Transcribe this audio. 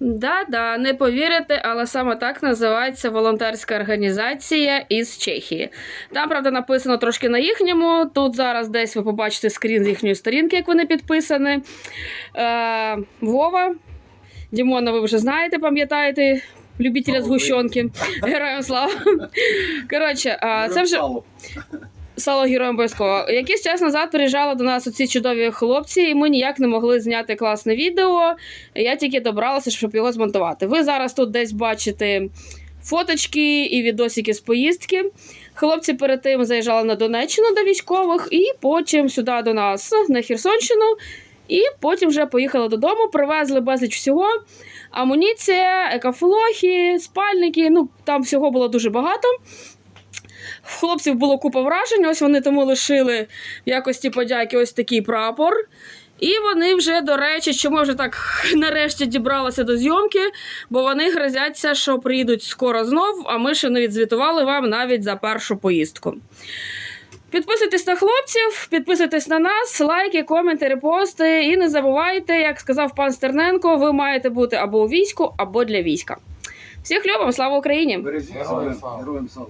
Да-да, не повірите, але саме так називається волонтерська організація із Чехії. Там, правда, написано трошки на їхньому. Тут зараз десь ви побачите скрін з їхньої сторінки, як вони підписані. Е, Вова, Дімона, ви вже знаєте, пам'ятаєте. Любителя згущенки. Героям слава. Коротше, це вже сало героям обов'язково. Якийсь час назад приїжджали до нас оці чудові хлопці, і ми ніяк не могли зняти класне відео. Я тільки добралася, щоб його змонтувати. Ви зараз тут десь бачите фоточки і відосики з поїздки. Хлопці перед тим заїжджали на Донеччину до військових, і потім сюди до нас на Херсонщину. І потім вже поїхали додому, привезли безліч всього. Амуніція, екафлохи, спальники. Ну там всього було дуже багато. В хлопців було купа вражень. Ось вони тому лишили в якості подяки ось такий прапор. І вони вже, до речі, що ми вже так нарешті дібралися до зйомки, бо вони грозяться, що приїдуть скоро знов, а ми ще не відзвітували вам навіть за першу поїздку. Підписуйтесь на хлопців, підписуйтесь на нас, лайки, коменти, репости. І не забувайте, як сказав пан Стерненко, ви маєте бути або у війську, або для війська. Всіх любимо, слава Україні! Героям слава.